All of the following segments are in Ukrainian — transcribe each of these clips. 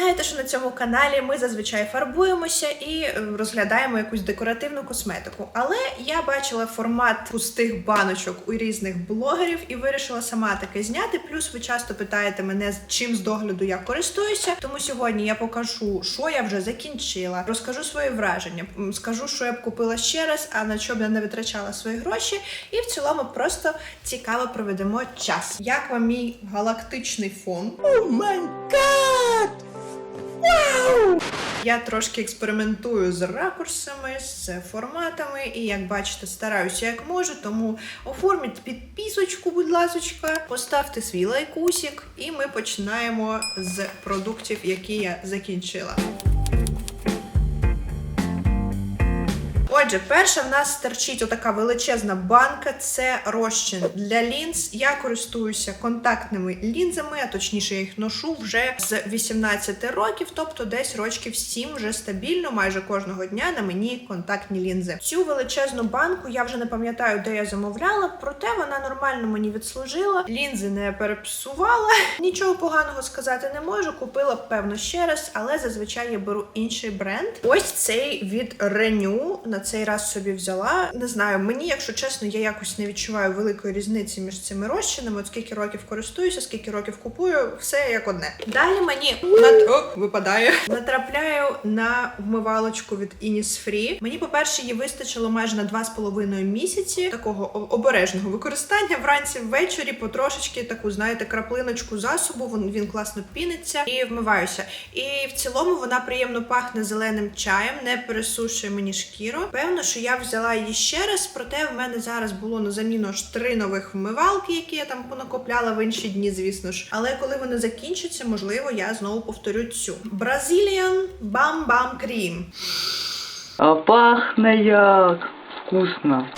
знаєте, що на цьому каналі ми зазвичай фарбуємося і е, розглядаємо якусь декоративну косметику. Але я бачила формат пустих баночок у різних блогерів і вирішила сама таке зняти. Плюс ви часто питаєте мене, чим з догляду я користуюся. Тому сьогодні я покажу, що я вже закінчила, розкажу свої враження, скажу, що я б купила ще раз, а на що б я не витрачала свої гроші. І в цілому просто цікаво проведемо час. Як вам мій галактичний фон? Я трошки експериментую з ракурсами, з форматами, і як бачите, стараюся як можу. Тому оформіть підписочку, будь ласочка, поставте свій лайкусик, і ми починаємо з продуктів, які я закінчила. Отже, перша в нас стерчить отака величезна банка. Це розчин для лінз. Я користуюся контактними лінзами, а точніше я їх ношу вже з 18 років, тобто десь років 7 вже стабільно, майже кожного дня на мені контактні лінзи. Цю величезну банку я вже не пам'ятаю, де я замовляла, проте вона нормально мені відслужила. Лінзи не перепсувала. Нічого поганого сказати не можу. Купила б, певно ще раз, але зазвичай я беру інший бренд. Ось цей від Renew на цей раз собі взяла. Не знаю, мені, якщо чесно, я якось не відчуваю великої різниці між цими розчинами. От скільки років користуюся, скільки років купую, все як одне. Далі мені нат... О, випадає. Натрапляю на вмивалочку від Innisfree. Мені, по-перше, її вистачило майже на 2,5 місяці такого обережного використання. Вранці ввечері потрошечки таку, знаєте, краплиночку засобу. Він, він класно піниться і вмиваюся. І в цілому вона приємно пахне зеленим чаєм, не пересушує мені шкіру. Певно, що я взяла її ще раз, проте в мене зараз було на заміну аж три нових вмивалки, які я там понакопляла в інші дні, звісно ж. Але коли вони закінчаться, можливо, я знову повторю цю Brazilian Bam Bam Cream. А пахне як вкусно.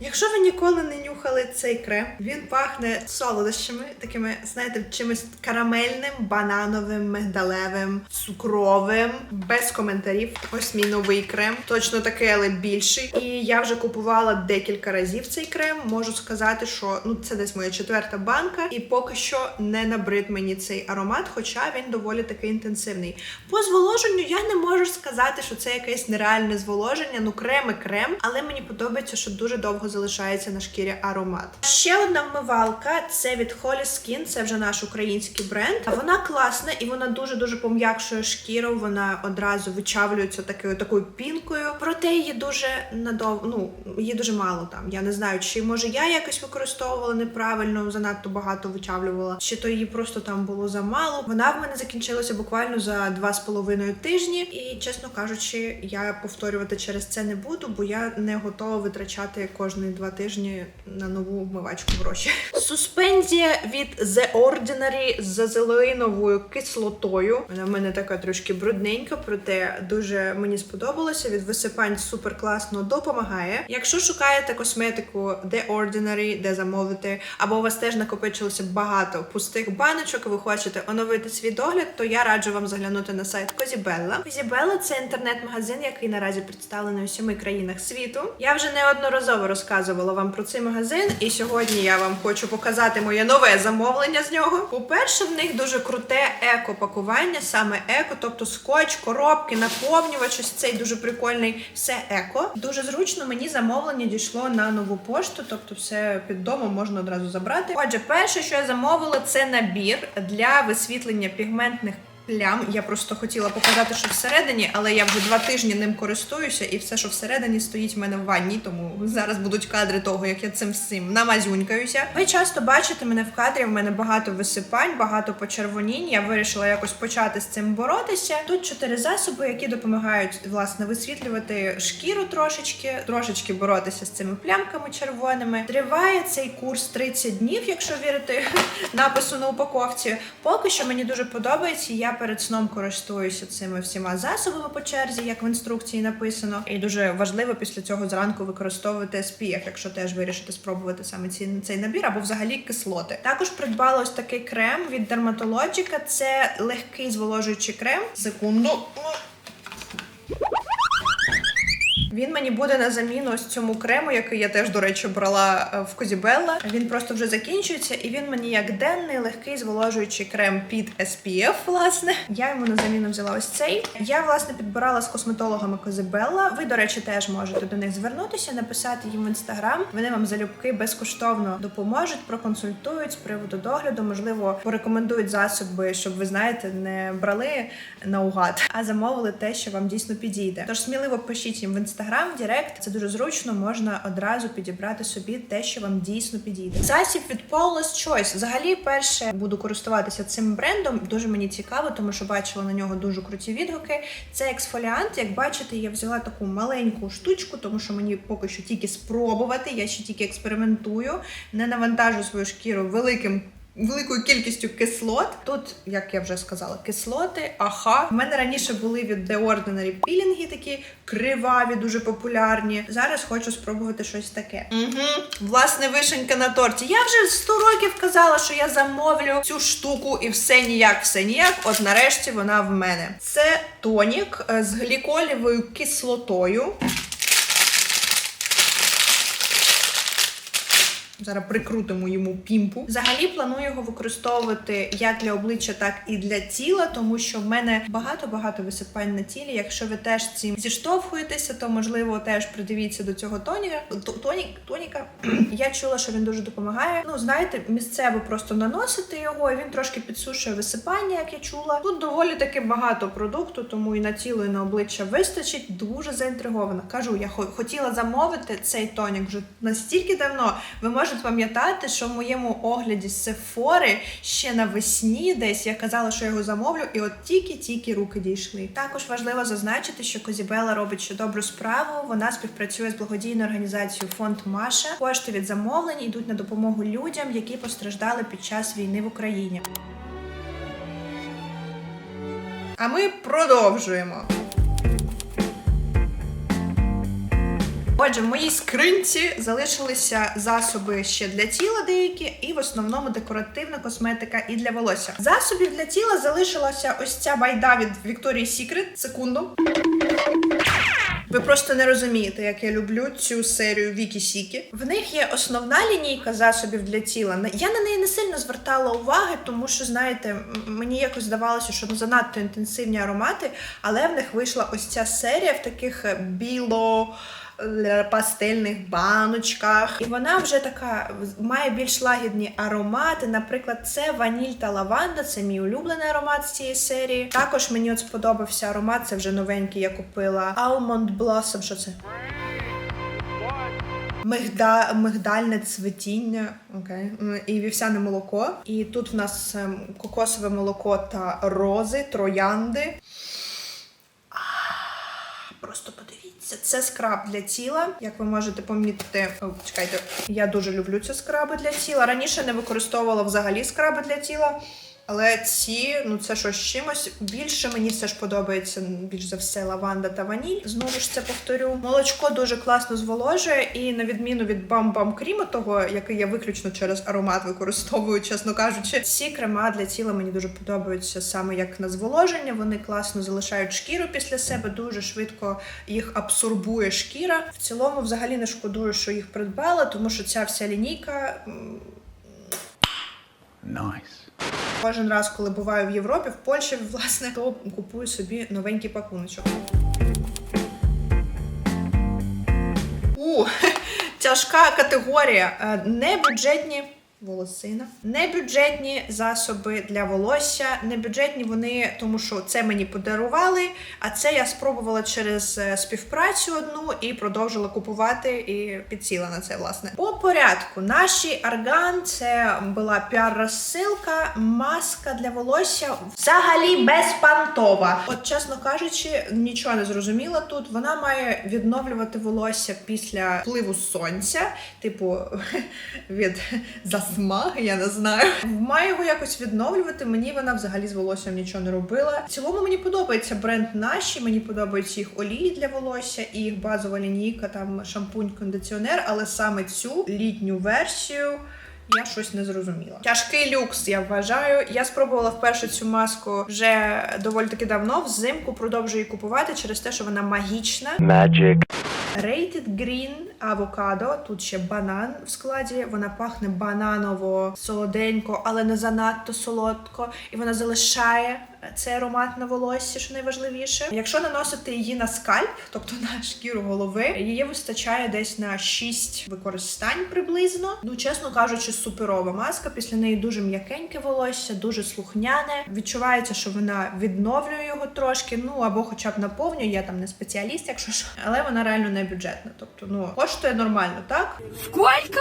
Якщо ви ніколи не нюхали цей крем, він пахне солодощами, такими, знаєте, чимось карамельним, банановим, мигдалевим, цукровим, без коментарів. Ось мій новий крем. Точно такий, але більший. І я вже купувала декілька разів цей крем. Можу сказати, що ну це десь моя четверта банка, і поки що не набрид мені цей аромат, хоча він доволі таки інтенсивний. По зволоженню я не можу сказати, що це якесь нереальне зволоження. Ну, крем і крем, але мені подобається, що дуже довго залишається на шкірі аромат. Ще одна вмивалка це від Holy Skin, це вже наш український бренд. Вона класна і вона дуже дуже пом'якшує шкіру. Вона одразу вичавлюється такою такою пінкою. Проте її дуже надов... ну, її дуже мало там. Я не знаю, чи може я якось використовувала неправильно, занадто багато вичавлювала, чи то її просто там було замало. Вона в мене закінчилася буквально за два з половиною тижні, і чесно кажучи, я повторювати через це не буду, бо я не готова витрачати кожні два тижні на нову вмивачку гроші. Суспензія від The Ordinary з азелеїновою кислотою. Вона в мене така трошки брудненька, проте дуже мені сподобалося. Від висипань супер класно допомагає. Якщо шукаєте косметику The Ordinary, де замовити, або у вас теж накопичилося багато пустих баночок, ви хочете оновити свій догляд, то я раджу вам заглянути на сайт Козібелла. Козібелла це інтернет-магазин, який наразі представлений у семи країнах світу. Я вже неодноразово розказувала вам про цей магазин, і сьогодні я вам хочу показати моє нове замовлення з нього. По-перше, в них дуже круте еко-пакування, саме еко, тобто скотч, коробки, наповнювач, цей дуже прикольний, все еко. Дуже зручно мені замовлення дійшло на нову пошту, тобто все під домом можна одразу забрати. Отже, перше, що я замовила, це набір для висвітлення пігментних плям. Я просто хотіла показати, що всередині, але я вже два тижні ним користуюся, і все, що всередині, стоїть в мене в ванні, тому зараз будуть кадри того, як я цим всім намазюнькаюся. Ви часто бачите мене в кадрі. В мене багато висипань, багато почервонінь. Я вирішила якось почати з цим боротися. Тут чотири засоби, які допомагають власне висвітлювати шкіру трошечки, трошечки боротися з цими плямками червоними. Триває цей курс 30 днів, якщо вірити напису на упаковці. Поки що мені дуже подобається. Я перед сном користуюся цими всіма засобами по черзі, як в інструкції написано. І дуже важливо після цього зранку використовувати SPF, якщо теж вирішите спробувати саме ці, цей набір або взагалі кислоти. Також придбала ось такий крем від Dermatologica. Це легкий зволожуючий крем. Секунду. Він мені буде на заміну ось цьому крему, який я теж, до речі, брала е, в Козібелла. Він просто вже закінчується, і він мені як денний легкий зволожуючий крем під SPF, власне. Я йому на заміну взяла ось цей. Я власне підбирала з косметологами Козибелла. Ви, до речі, теж можете до них звернутися, написати їм в інстаграм. Вони вам залюбки безкоштовно допоможуть, проконсультують з приводу догляду. Можливо, порекомендують засоби, щоб ви знаєте, не брали наугад, а замовили те, що вам дійсно підійде. Тож сміливо пишіть їм в інстаграм, в Директ. Це дуже зручно. Можна одразу підібрати собі те, що вам дійсно підійде. Засіб від Paula's Choice. Взагалі, перше буду користуватися цим брендом. Дуже мені цікаво, тому що бачила на нього дуже круті відгуки. Це ексфоліант. Як бачите, я взяла таку маленьку штучку, тому що мені поки що тільки спробувати. Я ще тільки експериментую, не навантажу свою шкіру великим. Великою кількістю кислот. Тут, як я вже сказала, кислоти, аха. У мене раніше були від The Ordinary пілінги такі криваві, дуже популярні. Зараз хочу спробувати щось таке. Угу. Власне, вишенька на торті. Я вже 100 років казала, що я замовлю цю штуку і все ніяк, все ніяк. От нарешті вона в мене. Це тонік е, з гліколівою кислотою. Зараз прикрутимо йому пімпу. Взагалі планую його використовувати як для обличчя, так і для тіла, тому що в мене багато-багато висипань на тілі. Якщо ви теж цим зіштовхуєтеся, то можливо теж придивіться до цього тоніка. Тонік, тоніка. Я чула, що він дуже допомагає. Ну, знаєте, місцево просто наносити його, і він трошки підсушує висипання, як я чула. Тут доволі таки багато продукту, тому і на тіло, і на обличчя вистачить. Дуже заінтригована. Кажу, я хо- хотіла замовити цей тонік вже настільки давно. Ви можете пам'ятати, що в моєму огляді Сефори ще навесні десь я казала, що його замовлю, і от тільки-тільки руки дійшли. Також важливо зазначити, що Козібела робить ще добру справу. Вона співпрацює з благодійною організацією Фонд Маша. Кошти від замовлень йдуть на допомогу людям, які постраждали під час війни в Україні. А ми продовжуємо. Отже, в моїй скринці залишилися засоби ще для тіла деякі, і в основному декоративна косметика і для волосся. Засобів для тіла залишилася ось ця байда від Victoria's Secret. Секунду. Ви просто не розумієте, як я люблю цю серію Вікі Сікі. В них є основна лінійка засобів для тіла. Я на неї не сильно звертала уваги, тому що, знаєте, мені якось здавалося, що занадто інтенсивні аромати, але в них вийшла ось ця серія в таких біло. Пастельних баночках, і вона вже така має більш лагідні аромати. Наприклад, це ваніль та лаванда, це мій улюблений аромат з цієї серії. Також мені от сподобався аромат, це вже новенький, я купила Almond Blossom. Що це? Мигда, мигдальне цвітіння, окей, і вівсяне молоко. І тут в нас ем, кокосове молоко та рози, троянди. А, Просто подивіться, це скраб для тіла. Як ви можете помітити, О, чекайте, я дуже люблю ці скраби для тіла. Раніше не використовувала взагалі скраби для тіла. Але ці, ну це щось з чимось. Більше мені все ж подобається більш за все лаванда та ваніль. Знову ж це повторю. Молочко дуже класно зволожує, і на відміну від бам-бам кріма, того, який я виключно через аромат використовую, чесно кажучи, ці крема для тіла мені дуже подобаються саме як на зволоження. Вони класно залишають шкіру після себе, дуже швидко їх абсорбує шкіра. В цілому, взагалі не шкодую, що їх придбала, тому що ця вся лінійка. Nice. Кожен раз, коли буваю в Європі, в Польщі, власне, то купую собі новенький пакуночок. У, тяжка категорія. Е, Небюджетні волосина, небюджетні засоби для волосся. Небюджетні вони, тому що це мені подарували, а це я спробувала через е, співпрацю одну і продовжила купувати і підсіла на це, власне. По порядку, наші арган це була піар-розсилка, маска для волосся взагалі безпантова. От, чесно кажучи, нічого не зрозуміла тут. Вона має відновлювати волосся після впливу сонця, типу від засмаги, я не знаю. Має його якось відновлювати. Мені вона взагалі з волоссям нічого не робила. В цілому мені подобається бренд наші. Мені подобаються їх олії для волосся і їх базова лінійка, там шампунь, кондиціонер, але саме цю літню версію. Я щось не зрозуміла. Тяжкий люкс, я вважаю. Я спробувала вперше цю маску вже доволі таки давно. Взимку продовжую її купувати через те, що вона магічна. Magic. Rated Green авокадо. Тут ще банан в складі. Вона пахне бананово солоденько, але не занадто солодко. І вона залишає цей аромат на волосі, що найважливіше. Якщо наносити її на скальп, тобто на шкіру голови, її вистачає десь на 6 використань приблизно. Ну, чесно кажучи, суперова маска. Після неї дуже м'якеньке волосся, дуже слухняне. Відчувається, що вона відновлює його трошки. Ну або хоча б наповнює. Я там не спеціаліст, якщо що, але вона реально не бюджетна. Тобто, ну коштує нормально, так? Сколько?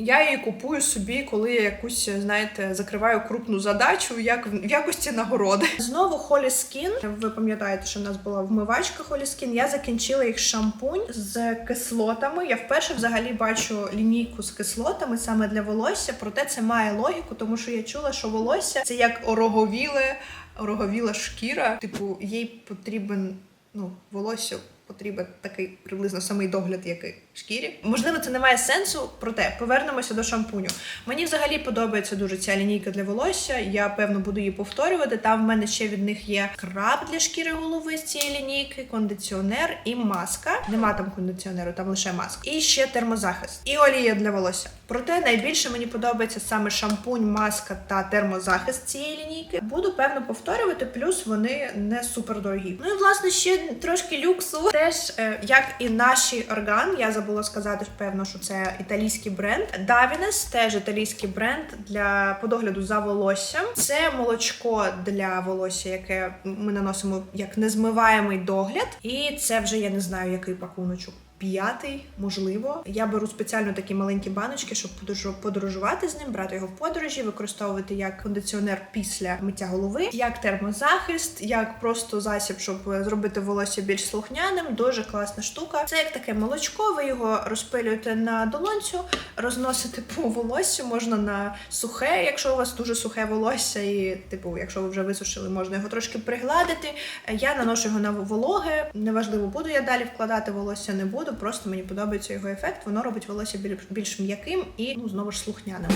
Я її купую собі, коли я якусь, знаєте, закриваю крупну задачу, як в якості нагороди. Знову Holy Skin. Ви пам'ятаєте, що в нас була вмивачка Holy Skin. Я закінчила їх шампунь з кислотами. Я вперше взагалі бачу лінійку з кислотами саме для волосся. Проте це має логіку, тому що я чула, що волосся це як ороговіле, ороговіла шкіра. Типу, їй потрібен ну волосся. Потрібен такий приблизно самий догляд, як і шкірі. Можливо, це не має сенсу, проте повернемося до шампуню. Мені взагалі подобається дуже ця лінійка для волосся. Я певно буду її повторювати. Там в мене ще від них є краб для шкіри голови з цієї лінійки, кондиціонер і маска. Нема там кондиціонеру, там лише маска. І ще термозахист. І олія для волосся. Проте найбільше мені подобається саме шампунь, маска та термозахист цієї лінійки. Буду певно повторювати, плюс вони не супер дорогі. Ну і власне ще трошки люксу. Теж е, як і наші орган, я забула сказати, певно, що це італійський бренд. Davines теж італійський бренд для подогляду за волоссям. Це молочко для волосся, яке ми наносимо як незмиваємий догляд. І це вже я не знаю, який пакуночок. П'ятий, можливо. Я беру спеціально такі маленькі баночки, щоб подорожу- подорожувати з ним, брати його в подорожі, використовувати як кондиціонер після миття голови, як термозахист, як просто засіб, щоб зробити волосся більш слухняним. Дуже класна штука. Це як таке молочко. Ви його розпилюєте на долонцю, розносите по волоссю, можна на сухе, якщо у вас дуже сухе волосся, і типу, якщо ви вже висушили, можна його трошки пригладити. Я наношу його на вологе. Неважливо, буду я далі вкладати волосся, не буду. Просто мені подобається його ефект. Воно робить волосся більш, більш м'яким і ну знову ж слухняним.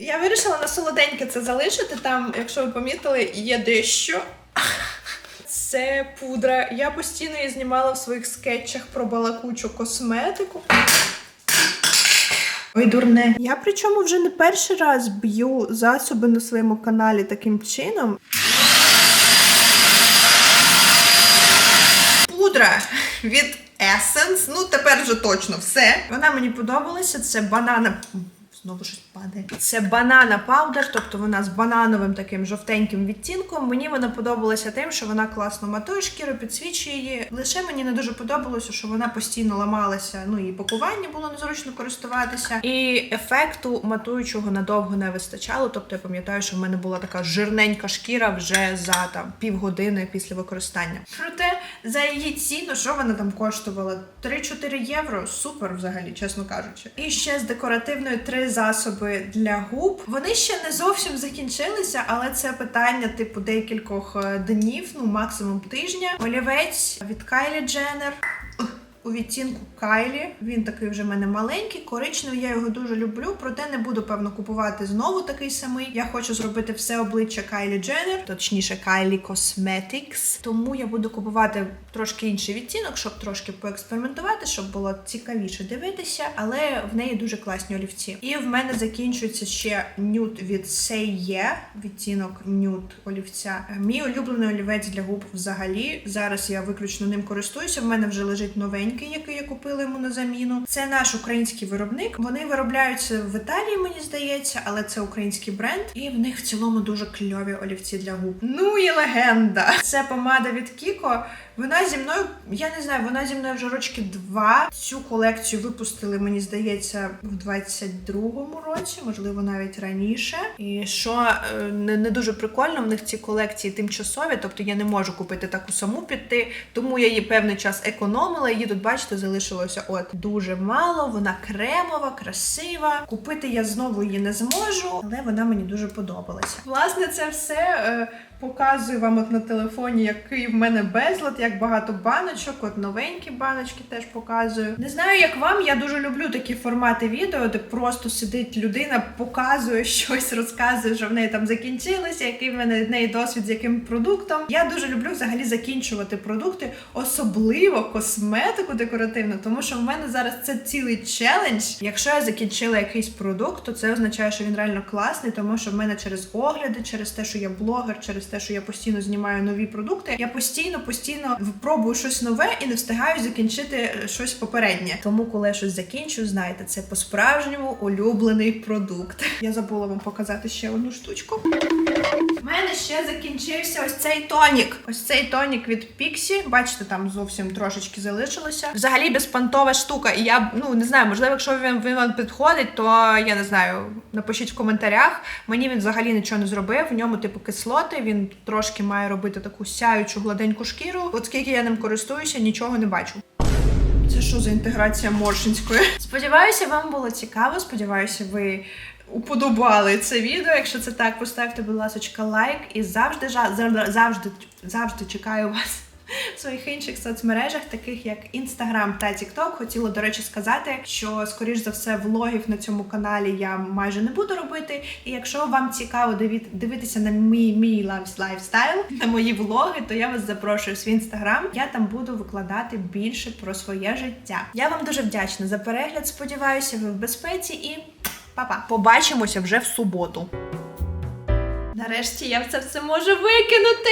Я вирішила на солоденьке це залишити. Там, якщо ви помітили, є дещо. Це пудра. Я постійно її знімала в своїх скетчах про балакучу косметику. Ой, дурне. Я причому вже не перший раз б'ю засоби на своєму каналі таким чином. Пудра від Essence. Ну, тепер вже точно все. Вона мені подобалася. Це банана. Знову щось падає. Це банана паудер, тобто вона з банановим таким жовтеньким відтінком. Мені вона подобалася тим, що вона класно матує шкіру, підсвічує її. Лише мені не дуже подобалося, що вона постійно ламалася. Ну і пакування було незручно користуватися. І ефекту матуючого надовго не вистачало. Тобто я пам'ятаю, що в мене була така жирненька шкіра вже за там півгодини після використання. Проте за її ціну, що вона там коштувала? 3-4 євро. Супер, взагалі, чесно кажучи. І ще з декоративної три засоби для губ. Вони ще не зовсім закінчилися, але це питання типу декількох е, днів, ну максимум тижня. Олівець від Kylie Jenner. У відтінку Кайлі. Він такий вже в мене маленький, коричневий. Я його дуже люблю, проте не буду певно купувати знову такий самий. Я хочу зробити все обличчя Кайлі Дженнер, точніше Kylie Cosmetics. Тому я буду купувати трошки інший відтінок, щоб трошки поекспериментувати, щоб було цікавіше дивитися. Але в неї дуже класні олівці. І в мене закінчується ще нюд від Say відтінок нюд олівця. Мій улюблений олівець для губ взагалі. Зараз я виключно ним користуюся. В мене вже лежить новенький, який я купила йому на заміну. Це наш український виробник. Вони виробляються в Італії, мені здається, але це український бренд, і в них в цілому дуже кльові олівці для губ. Ну і легенда. Це помада від Кіко. Вона зі мною, я не знаю, вона зі мною вже рочки два. Цю колекцію випустили, мені здається, в 22-му році, можливо, навіть раніше. І що е, не, не дуже прикольно, в них ці колекції тимчасові, тобто я не можу купити таку саму піти, тому я її певний час економила. Її тут, бачите, залишилося от дуже мало. Вона кремова, красива. Купити я знову її не зможу, але вона мені дуже подобалася. Власне, це все. Показую вам от на телефоні, який в мене безлад, як багато баночок, от новенькі баночки теж показую. Не знаю, як вам. Я дуже люблю такі формати відео, де просто сидить людина, показує щось, розказує, що в неї там закінчилося, який в мене в неї досвід з яким продуктом. Я дуже люблю взагалі закінчувати продукти, особливо косметику декоративну, тому що в мене зараз це цілий челендж. Якщо я закінчила якийсь продукт, то це означає, що він реально класний, тому що в мене через огляди, через те, що я блогер, через те, що я постійно знімаю нові продукти, я постійно, постійно пробую щось нове і не встигаю закінчити е, щось попереднє. Тому, коли я щось закінчу, знаєте, це по-справжньому улюблений продукт. Я забула вам показати ще одну штучку. У мене ще закінчився ось цей тонік. Ось цей тонік від Pixie. Бачите, там зовсім трошечки залишилося. Взагалі безпонтова штука. І я ну не знаю, можливо, якщо він, він вам підходить, то я не знаю. Напишіть в коментарях. Мені він взагалі нічого не зробив. В ньому типу кислоти. Він трошки має робити таку сяючу гладеньку шкіру. От скільки я ним користуюся, нічого не бачу. Це що за інтеграція Моршинської? Сподіваюся, вам було цікаво. Сподіваюся, ви уподобали це відео. Якщо це так, поставте, будь ласка, лайк і завжди завжди, завжди, чекаю вас. В своїх інших соцмережах, таких як Instagram та TikTok. Хотіла, до речі, сказати, що скоріш за все влогів на цьому каналі я майже не буду робити. І якщо вам цікаво дивитися на мій мій лайф- лайфстайл, на мої влоги, то я вас запрошую в свій інстаграм. Я там буду викладати більше про своє життя. Я вам дуже вдячна за перегляд. Сподіваюся, ви в безпеці і па-па. Побачимося вже в суботу. Нарешті я це все можу викинути.